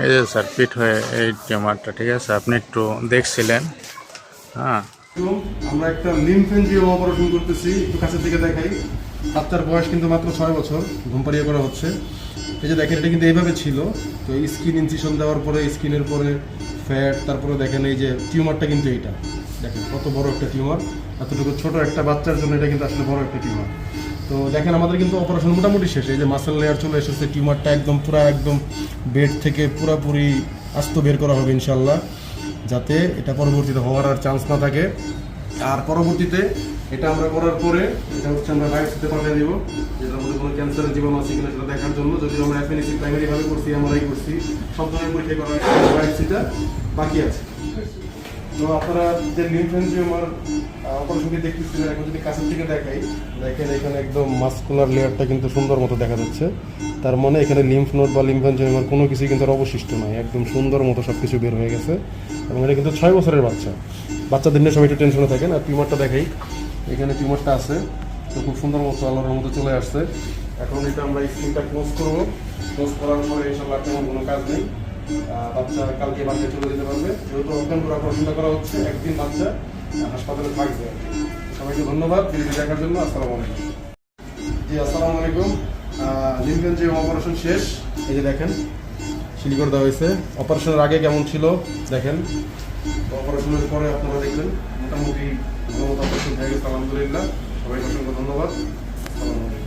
এই যে স্যার পিট হয়ে এই টিউমারটা, ঠিক আছে? আপনি একটু দেখছিলেন। হ্যাঁ। আমরা একটা লিমফেনজিও অপারেশন করতেছি, একটু কাছের দিকে দেখাই। বাচ্চার বয়স কিন্তু মাত্র ছয় বছর ঘুম পাড়িয়ে করা হচ্ছে। এই যে দেখেন, এটা কিন্তু এইভাবে ছিল। তো স্কিন ইনসিশন দেওয়ার পরে স্কিনের পরে ফ্যাট তারপরে দেখেন এই যে টিউমারটা কিন্তু এইটা। দেখেন, কত বড় একটা টিউমার, এতটুকু ছোট একটা বাচ্চার জন্য এটা কিন্তু আসলে বড় একটা টিউমার। তো দেখেন, আমাদের কিন্তু অপারেশন মোটামুটি শেষ। এই যে মাসেল লেয়ার চলে এসেছে, টিউমারটা একদম পুরো, একদম বেড থেকে পুরোপুরি আস্ত বের করা হবে ইনশাল্লাহ যাতে এটা পরবর্তীতে হওয়ার আর চান্স না থাকে। আর পরবর্তীতে এটা আমরা করার পরে এটা হচ্ছে আমরা বায়োপসিতে পাঠিয়ে দিব, যেটার মধ্যে কোনো ক্যান্সারের জীবাণু আছে কিনা সেটা দেখার জন্য। যদি আমরা এফএনএসি প্রাইমারি ভাবে করছি এমআরআই করছি, সব ধরনের পরীক্ষা করা বায়োপসিটা বাকি আছে। তো আপনারা যে লিমফেনজিওমার অপারেশনটি দেখতেছিলেন, এখন যদি কাছের থেকে দেখাই, দেখেন এখানে একদম মাস্কুলার লেয়ারটা কিন্তু সুন্দর মতো দেখা যাচ্ছে। তার মানে এখানে লিম্ফ নোড বা লিমফেনজিওমার কোনো কিছুই কিন্তু আর অবশিষ্ট নয় একদম সুন্দর মতো সব কিছু বের হয়ে গেছে। এবং এটা কিন্তু ছয় বছরের বাচ্চা। বাচ্চাদের নিয়ে সবাই একটু টেনশনে থাকেন। আর টিউমারটা দেখাই, এখানে টিউমারটা আছে, তো খুব সুন্দর মতো আল্লাহর মতো চলে আসছে। এখন এটা আমরা স্ক্রিনটা ক্লোজ করব। ক্লোজ করার পরে ইনশাল্লাহ আর কোনো কাজ নেই। বাচ্চা কালকে বাড়িতে চলে যেতে পারবে। যেহেতু অজ্ঞান করে অপারেশনটা করা হচ্ছে, একদিন বাচ্চা হাসপাতালে থাকবে। সবাইকে ধন্যবাদ ভিডিওটি দেখার জন্য, আসসালামু আলাইকুম। জি, আসসালামু আলাইকুম। লিমফেন যে অপারেশন শেষ, এই যে দেখেন করে দেওয়া হয়েছে। অপারেশনের আগে কেমন ছিল, দেখেন। অপারেশনের পরে আপনারা দেখবেন মোটামুটি অপারেশন হয়ে গেছে, আলহামদুলিল্লাহ। সবাইকে অসংখ্য ধন্যবাদ। আসসালামু আলাইকুম।